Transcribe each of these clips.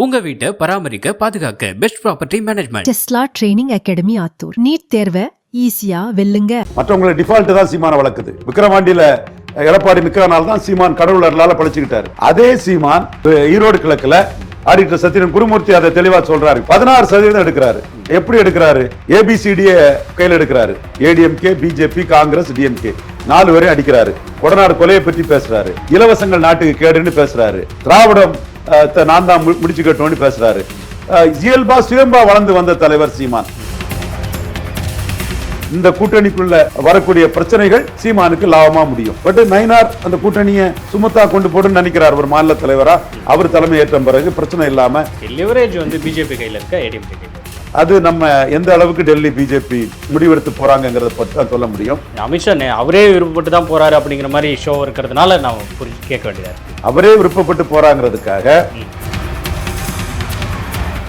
உங்க வீட்டை பராமரிக்க பாதுகாக்க best property management Tesla training academy Attur. NEET தேர்வை ஈஸியா வெல்லுங்க. மற்றவங்களை டிஃபால்ட் தான் சீமான வளர்க்குது. விக்கிரவாண்டியில எடப்பாடி நிக்கிறனால தான் சீமான் கடவுள் அருளால பழிச்சுக்கிட்டாரு. அதே சீமான் ஈரோடு கிழக்குல ஆடிட்டர் சத்யன் குருமூர்த்தி அதை தெளிவா சொல்றாரு. பதினாறு சதவீதம் எடுக்கிறாரு. எப்படி எடுக்கிறாரு? ஏபிசிடிய கையில் எடுக்கிறாரு. ஏடிஎம்கே பிஜேபி காங்கிரஸ் டிஎம்கே நாலு வரை அடிக்கிறாரு. கொடநாடு கொலையை பற்றி பேசுறாரு. இலவசங்கள் நாட்டுக்கு கேடுன்னு பேசுறாரு. திராவிடம் நான் தான் முடிச்சு கட்டணும்னு பேசுறாரு. இயல்பா சுயம்பா வளர்ந்து வந்த தலைவர் சீமான். இந்த கூட்டணிக்குள்ள வரக்கூடிய பிரச்சனைகள் சீமானுக்கு லாபமா முடியும். பட் நயினார் அந்த கூட்டணியை சுமத்தா கொண்டு போடுன்னு நினைக்கிறார் ஒரு மாநில தலைவரா. அவர் தலைமை ஏற்ற பிறகு பிரச்சனை இல்லாம லிவரேஜ் வந்து பிஜேபி கையில இருக்க ஏடிஎம்கே கையில் அது நம்ம எந்த அளவுக்கு டெல்லி பிஜேபி முடிவெடுத்து போறாங்கிறத பற்றி தான் சொல்ல முடியும். அமித்ஷா அவரே விருப்பப்பட்டு தான் போறாரு அப்படிங்கிற மாதிரி ஷோ இருக்கிறதுனால நான் புரிஞ்சு கேட்க வேண்டியதா அவரே விருப்பப்பட்டு போறாங்கிறதுக்காக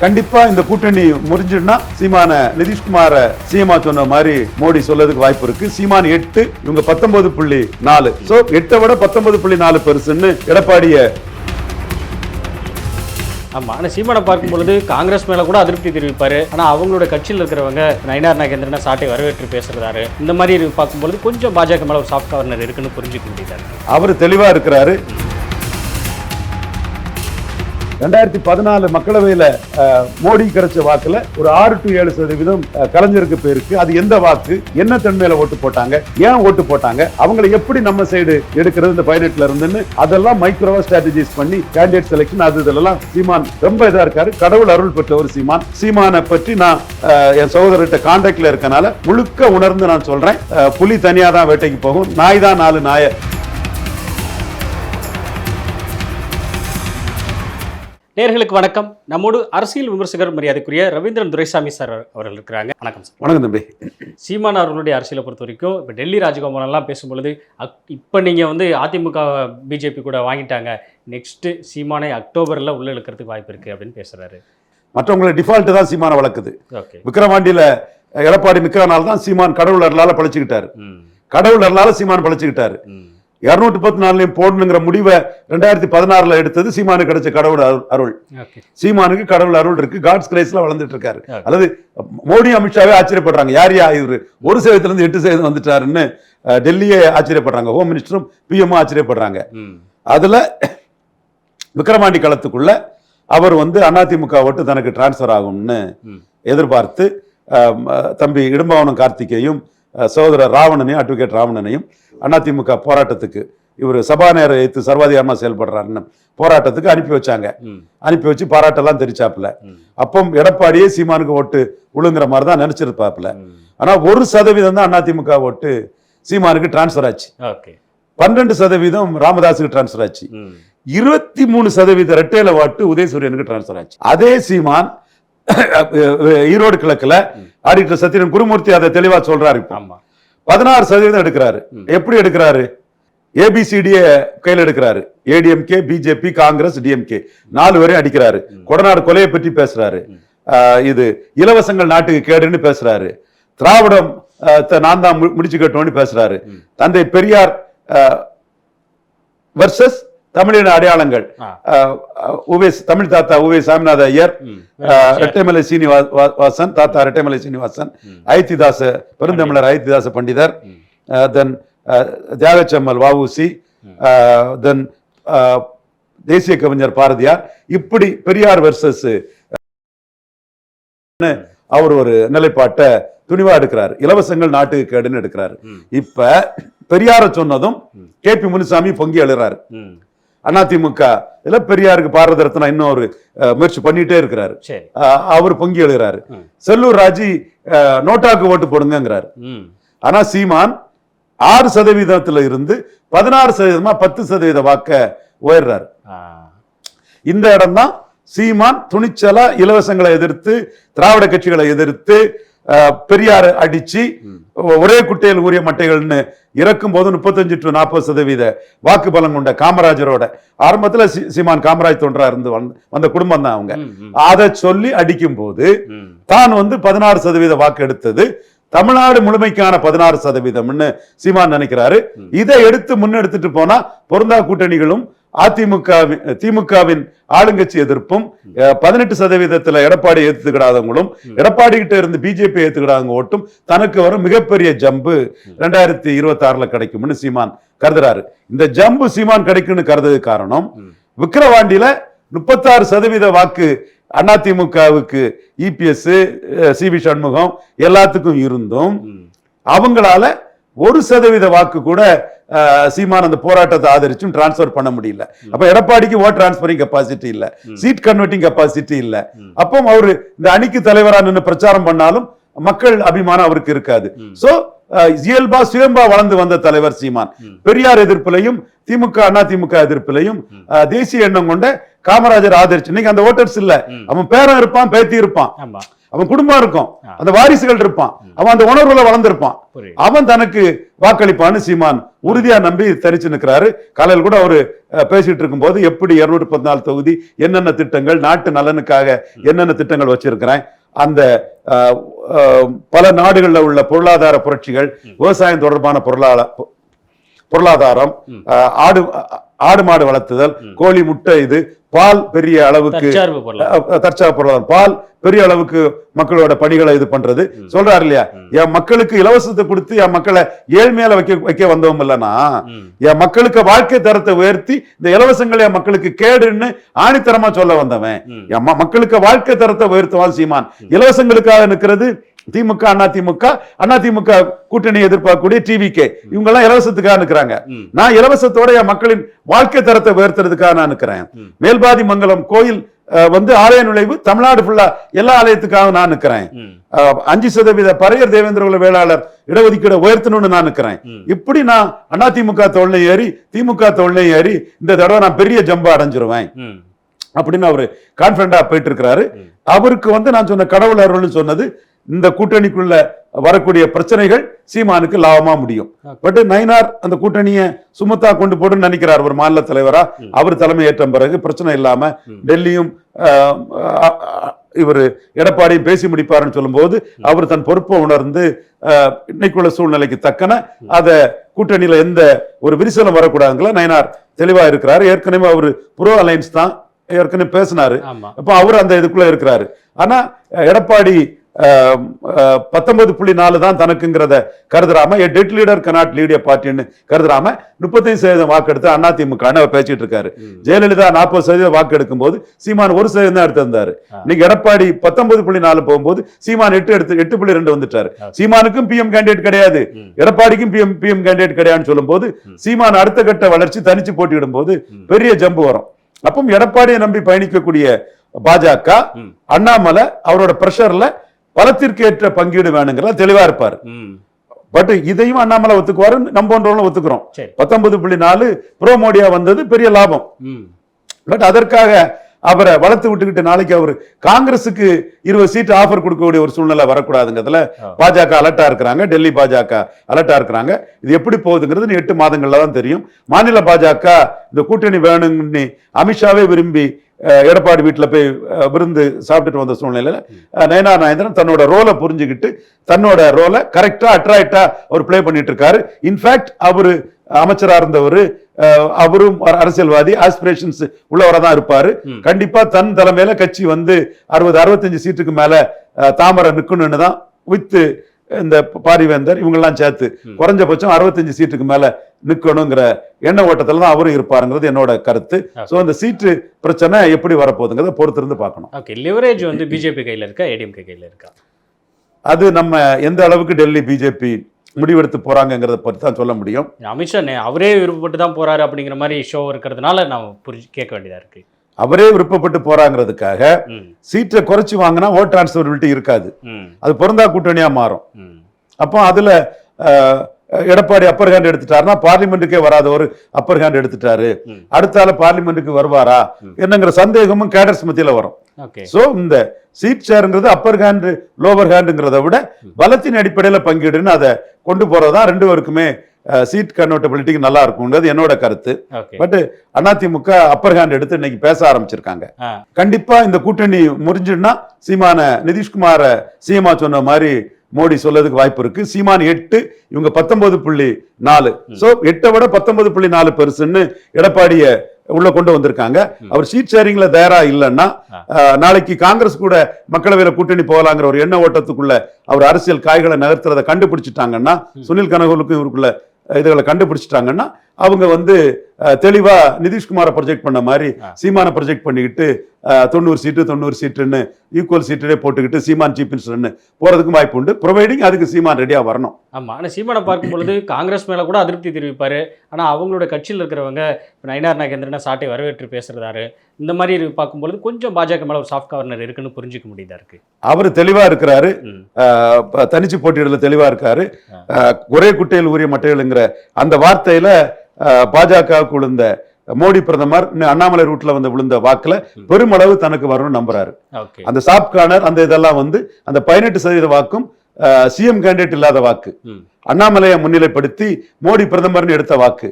கண்டிப்பா இந்த கூட்டணி முறிஞ்சிடுனா சீமான நிதிஷ்குமார சீமா சொன்ன மாதிரி மோடி சொல்லதுக்கு வாய்ப்பு இருக்கு. சீமான் எட்டு இவங்க பத்தொன்பது புள்ளி நாலு. சோ எட்டை விட பத்தொன்பது புள்ளி நாலு பெருசுன்னு எடப்பாடிய ஆமா ஆனா சீமானை பார்க்கும் பொழுது காங்கிரஸ் மேல கூட அதிருப்தி தெரிவிப்பாரு. ஆனா அவங்களோட கட்சியில் இருக்கிறவங்க நயினார் நாகேந்திரனை சாட்டை வரவேற்று பேசுறாரு இந்த மாதிரி பார்க்கும் பார்க்கும்பொழுது கொஞ்சம் பாஜக மேல ஒரு சாஃப்ட் கவர்னர் இருக்குன்னு புரிஞ்சுக்க முடியாது அவர் தெளிவா இருக்கிறாரு. ரெண்டாயிரத்தி பதினாலு மக்களவையில் மோடி கிடைச்ச வாக்குல ஒரு ஆறு டு ஏழு சதவீதம் கலைஞருக்கு போயிருக்கு. அது எந்த வாக்கு? என்ன தன்மையில ஓட்டு போட்டாங்க? ஏன் ஓட்டு போட்டாங்க? அவங்களை எப்படி நம்ம சைடு எடுக்கிறது? இந்த பதினெட்டுல இருந்துன்னு அதெல்லாம் மைக்ரோவா ஸ்ட்ராட்டஜிஸ் பண்ணி கேண்டிடேட் செலெக்ஷன் அது இதெல்லாம் சீமான் ரொம்ப இதா இருக்காரு. கடவுள் அருள் பெற்ற ஒரு சீமான். சீமானை பற்றி நான் என் சகோதரர்கிட்ட கான்டாக்ட்ல இருக்கனால முழுக்க உணர்ந்து நான் சொல்றேன். புலி தனியா தான் வேட்டைக்கு போகும். நாய் தான் நாலு நாயை. நேர்களுக்கு வணக்கம். நம்மோடு அரசியல் விமர்சகர் மரியாதைக்குரிய ரவீந்திரன் துரைசாமி சார் அவர்கள் இருக்கிறாங்க. வணக்கம் சார். வணக்கம் தம்பி. சீமான் அவர்களுடைய அரசியலை பொறுத்த வரைக்கும் இப்போ டெல்லி ராஜகோபால் எல்லாம் பேசும்பொழுது அக் இப்போ நீங்கள் வந்து அதிமுக பிஜேபி கூட வாங்கிட்டாங்க. நெக்ஸ்ட்டு சீமானை அக்டோபரில் உள்ள இழுக்கிறதுக்கு வாய்ப்பு இருக்குது அப்படின்னு பேசுகிறாரு மற்றவங்களை டிஃபால்ட் தான் சீமான வளர்க்குது. ஓகே. விக்கிரவாண்டியில எடப்பாடி நிக்கிறனால தான் சீமான் கடவுள் அருளால பழிச்சுக்கிட்டாரு. கடவுள் அருளால சீமான் பழிச்சுக்கிட்டாரு. இருநூத்தி பத்து நாலுலயும் போடணுங்கிற முடிவை ரெண்டாயிரத்தி பதினாறுல எடுத்தது சீமானுக்கு கிடைச்ச கடவுள் அருள்- சீமானுக்கு கடவுள் அருள் இருக்கு. காட்ஸ் கிரேஸ்ல வளர்ந்துட்டு இருக்காரு. அல்லது மோடி அமித்ஷாவே ஆச்சரியப்படுறாங்க. யார் யா இவரு? ஒரு சதவீதத்துல இருந்து எட்டு சதவீதம் வந்துட்டாருன்னு டெல்லியே ஆச்சரியப்படுறாங்க. Home மினிஸ்டரும் BMO ஆச்சரியப்படுறாங்க. அதுல விக்கிரவாண்டி களத்துக்குள்ள அவர் வந்து அதிமுக ஓட்டு தனக்கு டிரான்ஸ்ஃபர் ஆகும்னு எதிர்பார்த்து தம்பி இடும்பாவனம் கார்த்திகேயும் சகோதரர் ராவணனையும் அட்வொகேட் ராவணனையும் அதிமுக போராட்டத்துக்கு இவர் சபாநேர எதிர்த்து சர்வாதிகாரமா செயல்படுறாருன்னு போராட்டத்துக்கு அனுப்பி வச்சாங்க. அனுப்பி வச்சு பாராட்டெல்லாம் தெரிச்சாப்புல அப்போ எடப்பாடியே சீமானுக்கு ஓட்டு விழுங்குற மாதிரி தான் நினைச்சிருப்பாப்புல. ம். ஆனா ஒரு சதவீதம் தான் அதிமுக ஓட்டு சீமானுக்கு டிரான்ஸ்ஃபர் ஆச்சு. ஓகே. பன்னெண்டு சதவீதம் ராமதாஸுக்கு டிரான்ஸ்ஃபர் ஆச்சு. இருபத்தி மூணு சதவீத ரெட்டையில வாட்டு உதயசூரியனுக்கு டிரான்ஸ்ஃபர் ஆச்சு. அதே சீமான் ஈரோடு கிழக்குல ஆடிட்டர் சத்யன் குருமூர்த்தி அதை தெளிவா சொல்றாரு இப்போ. பதினாறு சதவீதம் எடுக்கிறாரு. எப்படி எடுக்கிறாரு? ஏபிசிடிய கையில் எடுக்கிறாரு. ஏடிஎம்கே பிஜேபி காங்கிரஸ் டிஎம்கே நாலு வரை அடிக்கிறாரு. கொடநாடு கொலையை பற்றி பேசுறாரு. இது இலவசங்கள் நாட்டுக்கு கேடுன்னு பேசுறாரு. திராவிடம் நான் தான் முடிச்சு கட்டணும்னு பேசுறாரு. தந்தை பெரியார் வர்சஸ் தமிழின அடையாளங்கள். உவே தமிழ் தாத்தா உவே சாமிநாத ஐயர் ரெட்டைமலை சீனிவாசன் தாத்தா ரெட்டைமலை சீனிவாசன். ஐத்திதாச பெருந்தமிழர் ஐத்திதாச பண்டிதர். தென் தியாகச்சம்மல் வஉசி தென் தேசிய கவிஞர் பாரதியார் இப்படி பெரியார் வெர்சஸ் அவர் ஒரு நிலைப்பாட்டை துணிவா எடுக்கிறாரு. இலவசங்கள் நாட்டுக்கு கேடுன்னு எடுக்கிறாரு. இப்ப பெரியார சொன்னதும். கே பி முனுசாமி பொங்கி எழுறாரு. அதிமுக. இதுல பெரியாருக்கு பாரத ரத்னா இன்னும் ஒரு அஹ், முயற்சி பண்ணிட்டே இருக்கிறாரு. அவர் பொங்கி எழுகிறாரு. செல்லூர் ராஜி நோட்டாக்கு ஓட்டு போடுங்கிறாரு ஆனா சீமான் ஆறு சதவீதத்துல இருந்து பதினாறு சதவீதமா பத்து சதவீத வாக்க உயர்றாரு. இந்த இடம்தான் சீமான் துணிச்சலா இலவசங்களை எதிர்த்து திராவிட கட்சிகளை எதிர்த்து பெரியார் அடிச்சு. ஒரே குட்டையில் ஊறிய மட்டைகள்னு இறக்கும் போது முப்பத்தஞ்சு டு நாற்பது சதவீத வாக்கு பலம் கொண்ட காமராஜரோட ஆரம்பத்துல சீமான் காமராஜ் தொன்றா இருந்து வந்த- குடும்பம் தான் அவங்க அதை சொல்லி அடிக்கும் போது தான் வந்து பதினாறு சதவீத வாக்கு எடுத்தது தமிழ்நாடு முழுமைக்கான பதினாறு சதவீதம்னு சீமான் நினைக்கிறாரு. இதை எடுத்து முன்னெடுத்துட்டு போனா பொருந்தா கூட்டணிகளும் அதிமுக திமுகவின் ஆளுங்கட்சி எதிர்ப்பும் பதினெட்டு சதவீதத்துல எடப்பாடி ஏத்துக்கிடாதவங்களும் எடப்பாடி கிட்ட இருந்து பிஜேபி ஏத்துக்கிடாதவங்க ஓட்டும் தனக்கு வரும் மிகப்பெரிய ஜம்பு ரெண்டாயிரத்தி இருபத்தி ஆறுல கிடைக்கும்னு சீமான் கருதுறாரு. இந்த ஜம்பு சீமான் கிடைக்கும்னு கருதுறது காரணம் விக்கிரவாண்டியில முப்பத்தாறு சதவீத வாக்கு அதிமுகவுக்கு இபிஎஸ் சி வி சண்முகம் எல்லாத்துக்கும் இருந்தும் அவங்களால ஒரு சதவீத வாக்கு கூட சீமான் அந்த போராட்டத்தை ஆதரிச்சும் டிரான்ஸ்ஃபர் பண்ண முடியல. அப்ப எடப்பாடிக்கு ஓட் டிரான்ஸ்பரிங் கெப்பாசிட்டி இல்ல. சீட் கன்வெர்ட்டிங் கெப்பாசிட்டி இல்ல. அப்போ அவரு இந்த அணிக்கு தலைவரா நின்று பிரச்சாரம் பண்ணாலும் மக்கள் அபிமானம் அவருக்கு இருக்காது. சோ இயல்பா சுயம்பா வளர்ந்து வந்த தலைவர் சீமான். பெரியார் எதிர்ப்பிலையும் திமுக அண்ணா திமுக எதிர்ப்பிலையும் தேசிய எண்ணம் கொண்ட காமராஜர் ஆதரிச்சு இன்னைக்கு அந்த ஓட்டர்ஸ் இல்ல. அவன் பேரன் இருப்பான் பேத்தி இருப்பான். அவன் குடும்பம் இருக்கும். அந்த வாரிசுகள் இருப்பான். அவன் அந்த உணர்வுல வளர்ந்திருப்பான். அவன் தனக்கு வாக்களிப்பான்னு சீமான் உறுதியா நம்பி தரிச்சு நிற்கிறாரு காலையில் கூட அவரு பேசிட்டு இருக்கும்போது எப்படி இருநூற்றி பதினாலு தொகுதி என்னென்ன திட்டங்கள் நாட்டு நலனுக்காக என்னென்ன திட்டங்கள் வச்சிருக்கிறேன் அந்த பல நாடுகளில் உள்ள பொருளாதார புரட்சிகள் விவசாயம் தொடர்பான பொருளாதார பொருளாதாரம் ஆடு ஆடு மாடு வளர்த்துதல் கோழி முட்டை இது பால் பெரிய அளவுக்கு தற்சார்பு பொருளாதாரம். பால் பெரிய அளவுக்கு மக்களோட பணிகளை இது பண்றது. சொல்றாரு இல்லையா? என் மக்களுக்கு இலவசத்தை கொடுத்து என் மக்களை ஏழ்மையில வைக்க வைக்க வந்தவங்க இல்லைனா ம். என் மக்களுக்கு வாழ்க்கை தரத்தை உயர்த்தி இந்த இலவசங்கள் என் மக்களுக்கு கேடுன்னு ஆணித்தரமா சொல்ல வந்தவன். என் மக்களுக்கு வாழ்க்கை தரத்தை உயர்த்துவான் சீமான். இலவசங்களுக்காக நிற்கிறது திமுக அண்ணா திமுக அண்ணா திமுக கூட்டணி எதிர்பார்க்கக்கூடிய டிவிகே இவங்க எல்லாம் இலவசத்துக்காக நிற்கிறாங்க. நான் இலவசத்தோட என் மக்களின் வாழ்க்கை தரத்தை உயர்த்துறதுக்காக நான் நிற்கிறேன். மேல்பாதி மங்கலம் கோயில் வந்து ஆலய நுழைவு தமிழ்நாடு ஃபுல்லா எல்லா ஆலயத்துக்காக நான் நிற்கிறேன். அஞ்சு சதவீத பறையர் தேவேந்திர குல வேளாளர் இடஒதுக்கீடு உயர்த்தணும்னு நான் நிற்கிறேன். இப்படி நான் அண்ணா திமுக தோல்லையும் ஏறி திமுக தோல்லையும் ஏறி இந்த தடவை நான் பெரிய ஜம்பு அடைஞ்சிருவேன். அப்படின்னு அவரு கான்பிடண்டா போயிட்டு இருக்கிறாரு. அவருக்கு வந்து நான் சொன்ன கடவுள் அருள்னு சொன்னது இந்த கூட்டணிக்குள்ள வரக்கூடிய பிரச்சனைகள் சீமானுக்கு லாபமா முடியும். பட் நயினார் அந்த கூட்டணியை சுமத்தா கொண்டு போடுன்னு நினைக்கிறார் ஒரு மாநில தலைவரா. அவர் தலைமை ஏற்ற பிறகு பிரச்சனை இல்லாம டெல்லியும் இவர் எடப்பாடியும் பேசி முடிப்பாருன்னு சொல்லும்போது அவர் தன் பொறுப்பை உணர்ந்து இன்னைக்குள்ள சூழ்நிலைக்கு தக்கன அத கூட்டணியில எந்த ஒரு விரிசலும் வரக்கூடாதுங்களா? நயினார் தெளிவா இருக்கிறாரு. ஏற்கனவே அவர் புரோ அலைன்ஸ் தான் ஏற்கனவே பேசினாரு. அப்ப அவர் அந்த இதுக்குள்ள இருக்கிறாரு. ஆனா எடப்பாடி பத்தொன்பது புள்ளி நாலு தான் தனக்குங்கிறத கருதுறாம a dead leader cannot lead a பார்ட்டின்னு கருதுறாம முப்பத்தைந்து சதவீதம் வாக்கு எடுத்து அதிமுக அவர் பேசிட்டு இருக்காரு. ஜெயலலிதா நாற்பது சதவீதம் வாக்கு எடுக்கும் போது சீமான் ஒரு சதவீதம் தான் எடுத்திருந்தாரு. இன்னைக்கு எடப்பாடி பத்தொன்பது புள்ளி நாலு போகும்போது சீமான் எட்டு எடுத்து எட்டு புள்ளி ரெண்டு வந்துட்டாரு. சீமானுக்கும் பிஎம் கேண்டிடேட் கிடையாது. எடப்பாடிக்கும் பிஎம் பிஎம் கேண்டிடேட் கிடையாதுன்னு சொல்லும்போது சீமான் அடுத்த கட்ட வளர்ச்சி தனிச்சு போட்டியிடும் போது பெரிய ஜம்பு வரும். அப்போ எடப்பாடியை நம்பி பயணிக்கக்கூடிய பாஜக அண்ணாமலை அவரோட பிரஷர்ல பலத்திற்கேற்ற பங்கீடு வேணுங்கிறத தெளிவா இருப்பாரு. பட் இதையும் அண்ணாமலை ஒத்துக்குவாரு நம்ம போன்றவங்களும் ஒத்துக்கிறோம். பத்தொன்பது புள்ளி நாலு ப்ரோ மோடியா வந்தது பெரிய லாபம். பட் அதற்காக அவரை வளர்த்து விட்டுக்கிட்டு நாளைக்கு அவர் காங்கிரஸுக்கு இருபது சீட் ஆஃபர் கொடுக்கக்கூடிய ஒரு சூழ்நிலை வரக்கூடாதுங்கிறதுல பாஜக அலர்ட்டா இருக்கிறாங்க டெல்லி பாஜக அலர்ட்டா இருக்கிறாங்க இது எப்படி போகுதுங்கிறது எட்டு மாதங்கள்ல தான் தெரியும் மாநில பாஜக இந்த கூட்டணி வேணும்னு அமித்ஷாவே விரும்பி எடப்பாடி வீட்டுல போய் விருந்து சாப்பிட்டுட்டு வந்த சூழ்நிலையில நயனா நாயந்திரன் தன்னோட ரோலை புரிஞ்சுக்கிட்டு தன்னோட ரோலை கரெக்டா அட்ராக்டா அவர் ப்ளே பண்ணிட்டு இருக்காரு இன்ஃபேக்ட் அவரு அமைச்சரா இருந்தவர் அவரும் அரசியல்வாதி ஆஸ்பிரேஷன்ஸ் உள்ளவரா தான் இருப்பாரு கண்டிப்பா தன் தலைமையில கட்சி வந்து அறுபது அறுபத்தஞ்சு சீட்டுக்கு மேல தாமரை நிக்கணும்னு தான் வித் இந்த பாரிவேந்தர் இவங்கெல்லாம் சேர்த்து குறைஞ்சபட்சம் அறுபத்தஞ்சு சீட்டுக்கு மேல நிக்கணுங்கிற எண்ண ஓட்டத்துல தான் அவரும் இருப்பாருங்கிறது என்னோட கருத்து. சோ அந்த சீட்டு பிரச்சனை எப்படி வரப்போகுதுங்கிறத பொறுத்திருந்து பார்க்கணும். ஓகே லிவரேஜ் வந்து பிஜேபி கையில இருக்கா ஏடிஎம்கே கையில இருக்கா? அது நம்ம எந்த அளவுக்கு டெல்லி பிஜேபி முடிவெடுத்து போறாங்கங்கிறத பற்றி தான் சொல்ல முடியும். அமித்ஷா அவரே விருப்பப்பட்டு தான் போறாரு அப்படிங்கிற மாதிரி ஷோ இருக்கிறதுனால நான் புரிஞ்சு கேட்க வேண்டியதா இருக்கு. அவரே விருப்பப்பட்டு போறாங்கிறதுக்காக. சீட்டை குறைச்சு வாங்கினா ஓட் டிரான்ஸ்பரபிலிட்டி இருக்காது. அது பொருந்தா கூட்டணியா மாறும். அப்போ அதுல எடப்பாடி அப்பர் ஹேண்ட் எடுத்துட்டாருன்னா பார்லிமெண்ட்டுக்கே வராத ஒரு அப்பர் ஹேண்ட் எடுத்துட்டாரு. அடுத்தால பார்லிமெண்ட்டுக்கு வருவாரா என்னங்கிற சந்தேகமும் கேடர்ஸ் மத்தியில வரும் சோ இந்த சீட் ஷேருங்கிறது அப்பர் ஹேண்ட் லோவர் ஹேண்டுங்கிறத விட பலத்தின் அடிப்படையில பங்கீடுன்னு அதை கொண்டு போறதுதான் ரெண்டு பேருக்குமே சீட் கன்வெர்டபிலிட்டிக்கு நல்லா இருக்கும்ன்றது என்னோட கருத்து. பட் அதிமுக அப்பர் ஹேண்ட் எடுத்து இன்னைக்கு பேச ஆரம்பிச்சிருக்காங்க. கண்டிப்பா இந்த கூட்டணி முறிஞ்சுன்னா சீமான நிதிஷ்குமார சிஎம்ஆ சொன்ன மாதிரி மோடி சொல்லதுக்கு வாய்ப்பு இருக்கு. சீமான் எட்டு இவங்க பத்தொன்பது புள்ளி நாலு. சோ எட்டை விட பத்தொன்பது புள்ளி நாலு பெருசுன்னு எடப்பாடிய உள்ள கொண்டு வந்திருக்காங்க. அவர் சீட் ஷேரிங்ல தயாரா இல்லைன்னா நாளைக்கு காங்கிரஸ் கூட மக்களவையில கூட்டணி போகலாங்கிற ஒரு எண்ண ஓட்டத்துக்குள்ள அவர் அரசியல் காய்களை நகர்த்துறதை கண்டுபிடிச்சிட்டாங்கன்னா சுனில் கனகோலுக்கும் இவருக்குள்ள இதுகளை கண்டுபிடிச்சிட்டாங்கன்னா அவங்க வந்து தெளிவா நிதிஷ்குமாரை ப்ரொஜெக்ட் பண்ண மாதிரி சீமானை ப்ரொஜெக்ட் பண்ணிக்கிட்டு தொண்ணூறு சீட்டு தொண்ணூறு சீட்டுன்னு ஈக்குவல் சீட்டுனே போட்டுக்கிட்டு சீமான் சீஃப் மினிஸ்டர்னு போறதுக்கும் வாய்ப்பு உண்டு. ப்ரொவைடிங் அதுக்கு சீமான் ரெடியா வரணும். ஆமா. ஆனா சீமானை பார்க்கும் பொழுது காங்கிரஸ் மேல கூட அதிருப்தி தெரிவிப்பாரு. ஆனா அவங்களோட கட்சியில் இருக்கிறவங்க இப்ப நயினார் நாகேந்திரனை சாட்டை வரவேற்று பேசுறதாரு இந்த மாதிரி பார்க்கும்பொழுது கொஞ்சம் பாஜக மேல ஒரு சாஃப்ட் கவர்னர் இருக்குன்னு புரிஞ்சுக்க முடியுதா இருக்கு? அவர் தெளிவா இருக்கிறாரு. தனிச்சு போட்டியிடல தெளிவா இருக்காரு. ஒரே குட்டையில் உரிய மட்டைகள்ங்கிற அந்த வார்த்தையில பாஜகவுக்கு விழுந்த மோடி பிரதமர் அண்ணாமலை ரூட்ல வந்து விழுந்த வாக்குல பெருமளவு தனக்கு வரும்னு நம்புறாரு. அந்த சாப் கார்னர் அந்த இதெல்லாம் வந்து அந்த பதினெட்டு சதவீத வாக்கும் சிஎம் கேண்டிடேட் இல்லாத வாக்கு. அண்ணாமலையை முன்னிலைப்படுத்தி மோடி பிரதமர்னு எடுத்த வாக்கு.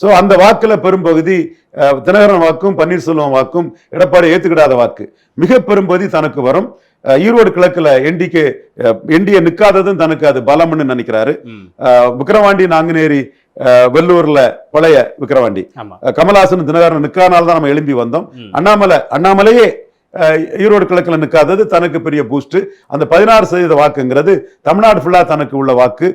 சோ அந்த வாக்குல பெரும்பகுதி தினகரன் வாக்கும் பன்னீர்செல்வம் வாக்கும் எடப்பாடி ஏத்துக்கிடாத வாக்கு. மிக பெரும்பகுதி தனக்கு வரும். ஈரோடு கிழக்குல என்டிகே என்டிஏ நிக்காததும் தனக்கு அது பலம்னு நினைக்கிறாரு. விக்கிரவாண்டி நாங்குநேரி வெள்ளூர்ல பழைய விக்கிரவாண்டி. கமலஹாசன் தினகரன் நிக்காதனால தான் நம்ம எழும்பி வந்தோம். அண்ணாமலை அண்ணாமலையே ஈரோடு கிழக்குல நிக்காதது தனக்கு பெரிய பூஸ்ட் அந்த பதினாறு சதவீத வாக்குங்கிறது தமிழ்நாடு ஃபுல்லா தனக்கு உள்ள வாக்கு.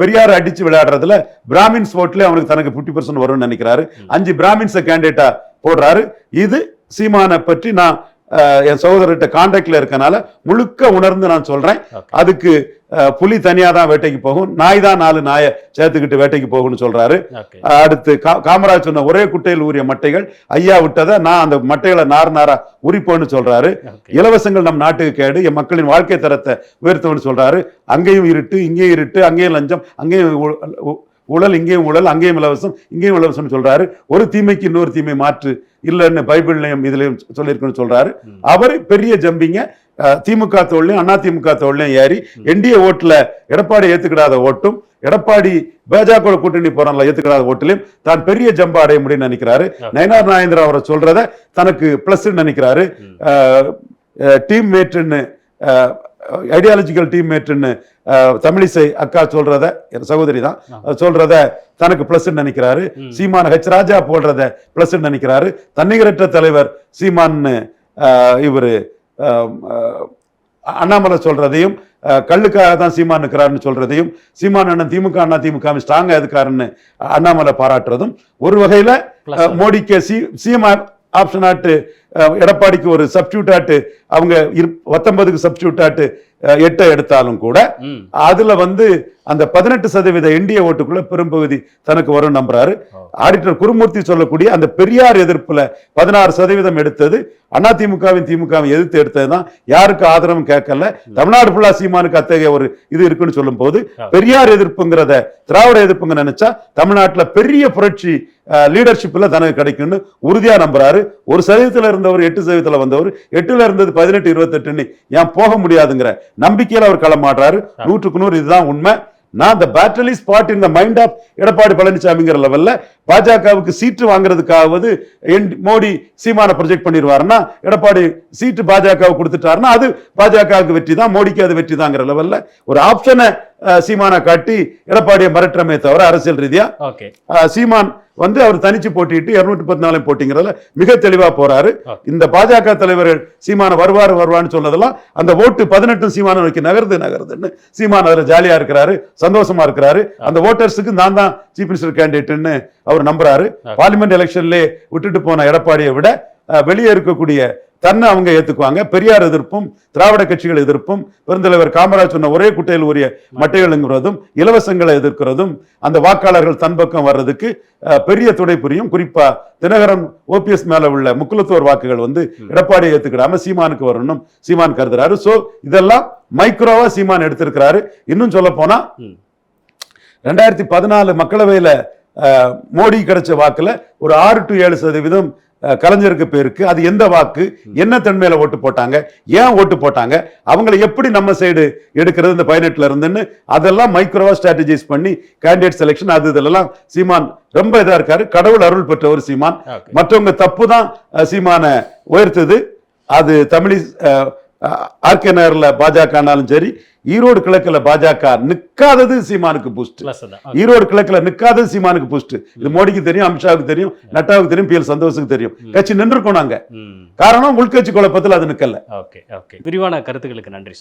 பெரியார் அடிச்சு விளையாடுறதுல பிராமின்ஸ் ஓட்ல அவனுக்கு தனக்கு 50% பர்சன்ட் வரும்னு நினைக்கிறாரு. அஞ்சு பிராமின்ஸை கேண்டிடேட்டா போடுறாரு. இது சீமானை பற்றி நான் என் சகோதரர்கிட்ட கான்டாக்ட்ல இருக்கனால முழுக்க உணர்ந்து நான் சொல்றேன். Okay. அதுக்கு புலி தனியா தான் வேட்டைக்கு போகும். நாய் தான் நாலு நாயை சேர்த்துக்கிட்டு வேட்டைக்கு போகும்னு அஹ், அடுத்து கா- காமராஜ் சொன்ன ஒரே குட்டையில் ஊறிய மட்டைகள் ஐயா விட்டதை நான் அந்த மட்டைகளை நார் நாரா உரிப்போன்னு சொல்றாரு. ஓகே இலவசங்கள் நம் நாட்டுக்கு கேடு என் மக்களின் வாழ்க்கை தரத்தை உயர்த்தவன்னு சொல்றாரு. அங்கேயும் இருட்டு இங்கேயும் இருட்டு அங்கேயும் லஞ்சம் அங்கேயும் ஊழல் இங்கேயும் ஊழல் அங்கேயும் இலவசம் இங்கேயும் இலவசம்னு சொல்றாரு. ஒரு தீமைக்கு இன்னொரு தீமை மாற்று இல்லைன்னு பைபிள்லையும் இதுலயும் சொல்லியிருக்குன்னு சொல்றாரு. அவர் பெரிய ஜம்பிங்க திமுக தோல்லையும் அண்ணா திமுக தோல்லையும் ஏறி என்டிஏ ஓட்டுல எடப்பாடி ஏத்துக்கிடாத ஓட்டும் எடப்பாடி பாஜக கூட்டணி போறான்ல ஏத்துக்கிடாத ஓட்டுலையும் தான் பெரிய ஜம்பா அடைய முடியும்னு நினைக்கிறாரு. நயனார் நாயந்திரா அவரை சொல்றத தனக்கு பிளஸ் நினைக்கிறாரு. டீம் மேட்டுன்னு ஐடியாலஜிக்கல் டீம் மேட்டுன்னு தமிழிசை அக்கா சொல்றத என் சகோதரி தான். சொல்றத தனக்கு பிளஸ் நினைக்கிறாரு. சீமான் ஹெச் ராஜா போடுறத பிளஸ் நினைக்கிறாரு தன்னிகரற்ற தலைவர் சீமான் இவர் அண்ணாமலை சொல்றதையும் அஹ், கள்ளுக்காக தான் சீமான் இருக்கிறாருன்னு சொல்றதையும் சீமான் அண்ணன் திமுக அண்ணா திமுக ஸ்ட்ராங்கா இருக்காருன்னு அண்ணாமலை பாராட்டுறதும் ஒரு வகையில மோடிக்கு சி சிஎம் ஆப்ஷன் ஆட்டு எடப்பாடிக்கு ஒரு சப்ஸ்டியூட் ஆட்டு அவங்க பத்தொன்பதுக்கு சப்ஸ்டியூட் ஆட்டு அஹ், எட்டை எடுத்தாலும் கூட அதுல வந்து அந்த பதினெட்டு சதவீத என்டிஏ ஓட்டுக்குள்ள பெரும்பகுதி தனக்கு வரும் நம்புறாரு. ஆடிட்டர் குருமூர்த்தி சொல்லக்கூடிய அந்த பெரியார் எதிர்ப்புல பதினாறு சதவீதம் எடுத்தது அதிமுகவின் திமுகவின் எதிர்த்து எடுத்ததுதான் யாருக்கு ஆதரவும் கேட்கல. தமிழ்நாடு ஃபுல்லா சீமானுக்கு அத்தகைய ஒரு இது இருக்குன்னு சொல்லும் போது. பெரியார் எதிர்ப்புங்கிறத திராவிட எதிர்ப்புங்க நினைச்சா தமிழ்நாட்டுல பெரிய புரட்சி லீடர்ஷிப்ல தனக்கு கிடைக்கும்னு உறுதியா நம்புறாரு. ஒரு சதவீதத்துல இருந்தவர் எட்டு சதவீதத்துல வந்தவர் எட்டுல இருந்தது பதினெட்டு இருபத்தெட்டுன்னு. ஏன் போக முடியாதுங்கிற நம்பிக்கையில அவர் களமாடுறாரு. நூற்றுக்கு நூறு இதுதான் உண்மை. நான் is fought in the mind of Edappadi பழனிசாமிங்கிற லெவல்ல பாஜகவுக்கு சீட்டு வாங்குறதுக்காவது மோடி சீமான ப்ரொஜெக்ட் பண்ணிடுவாருன்னா எடப்பாடி சீட்டு பாஜகவுக்கு கொடுத்துட்டாருன்னா அது பாஜகவுக்கு வெற்றி தான் மோடிக்கு அது வெற்றி தாங்கிற லெவல்ல ஒரு ஆப்ஷனை சீமான காட்டி எடப்பாடியை மிரட்டுறமே தவிர அரசியல் ரீதியா சீமான் வந்து அவர் தனிச்சு போட்டிட்டு இருநூற்றி பத்து நாளையும் போட்டிங்கிறதுல மிக தெளிவா போறாரு. இந்த பாஜக தலைவர்கள் சீமான வருவார் வருவான்னு சொன்னதெல்லாம் அந்த ஓட்டு பதினெட்டு சீமான நோக்கி நகருது நகருதுன்னு சீமான் அதுல ஜாலியா இருக்கிறாரு சந்தோஷமா இருக்கிறாரு. அந்த ஓட்டர்ஸுக்கு நான் தான் சீஃப் மினிஸ்டர் கேண்டிடேட்னு அவர் நம்புறாரு. பார்லிமெண்ட் எலெக்ஷன்ல விட்டுட்டு போன எடப்பாடியை விட வெளியே இருக்கக்கூடிய தன்னை அவங்க ஏத்துக்குவாங்க. பெரியார் எதிர்ப்பும் திராவிட கட்சிகள் எதிர்ப்பும் பெருந்தலைவர் காமராஜ் சொன்ன ஒரே குட்டையில் உரிய மட்டைகளுங்கிறதும் இலவசங்களை எதிர்க்கிறதும் அந்த வாக்காளர்கள் தன் பக்கம் வர்றதுக்கு பெரிய துணை புரியும். குறிப்பா தினகரன் ஓபிஎஸ் மேல உள்ள முக்குலத்தோர் வாக்குகள் வந்து எடப்பாடியை ஏத்துக்கிடாம சீமானுக்கு வரணும் சீமான் கருதுறாரு. சோ இதெல்லாம் மைக்ரோவா சீமான் எடுத்திருக்கிறாரு. இன்னும் சொல்ல போனா. ரெண்டாயிரத்தி பதினாலு மக்களவையில மோடி கிடைச்ச வாக்குல ஒரு ஆறு டு ஏழு சதவீதம் கலைஞருக்கு பேருக்கு அது எந்த வாக்கு என்ன தன்மையில ஓட்டு போட்டாங்க ஏன் ஓட்டு போட்டாங்க அவங்களை எப்படி நம்ம சைடு எடுக்கிறது இந்த பதினெட்டுல இருந்துன்னு அதெல்லாம் மைக்ரோவா ஸ்ட்ராட்டஜைஸ் பண்ணி கேண்டிடேட் செலெக்ஷன் அது இதெல்லாம் சீமான் ரொம்ப இதா இருக்காரு. கடவுள் அருள் பெற்றவர் சீமான். ஓகே மற்றவங்க தப்பு தான் சீமான உயர்த்துது. அது தமிழி ஆர்கே நகர்ல பாஜகனாலும் சரி ஈரோடு கிழக்குல பாஜக நிக்காதது சீமானுக்கு பூஸ்ட் ஈரோடு கிழக்குல நிக்காதது சீமானுக்கு பூஸ்ட் இது மோடிக்கு தெரியும் அமித்ஷாவுக்கு தெரியும் நட்டாவுக்கு தெரியும் பி எல் சந்தோஷுக்கு தெரியும். கட்சி நின்றுக்கோம் நாங்க. காரணம் உள்கட்சி குழப்பத்தில் அது ஓகே விரிவான கருத்துக்களுக்கு நன்றி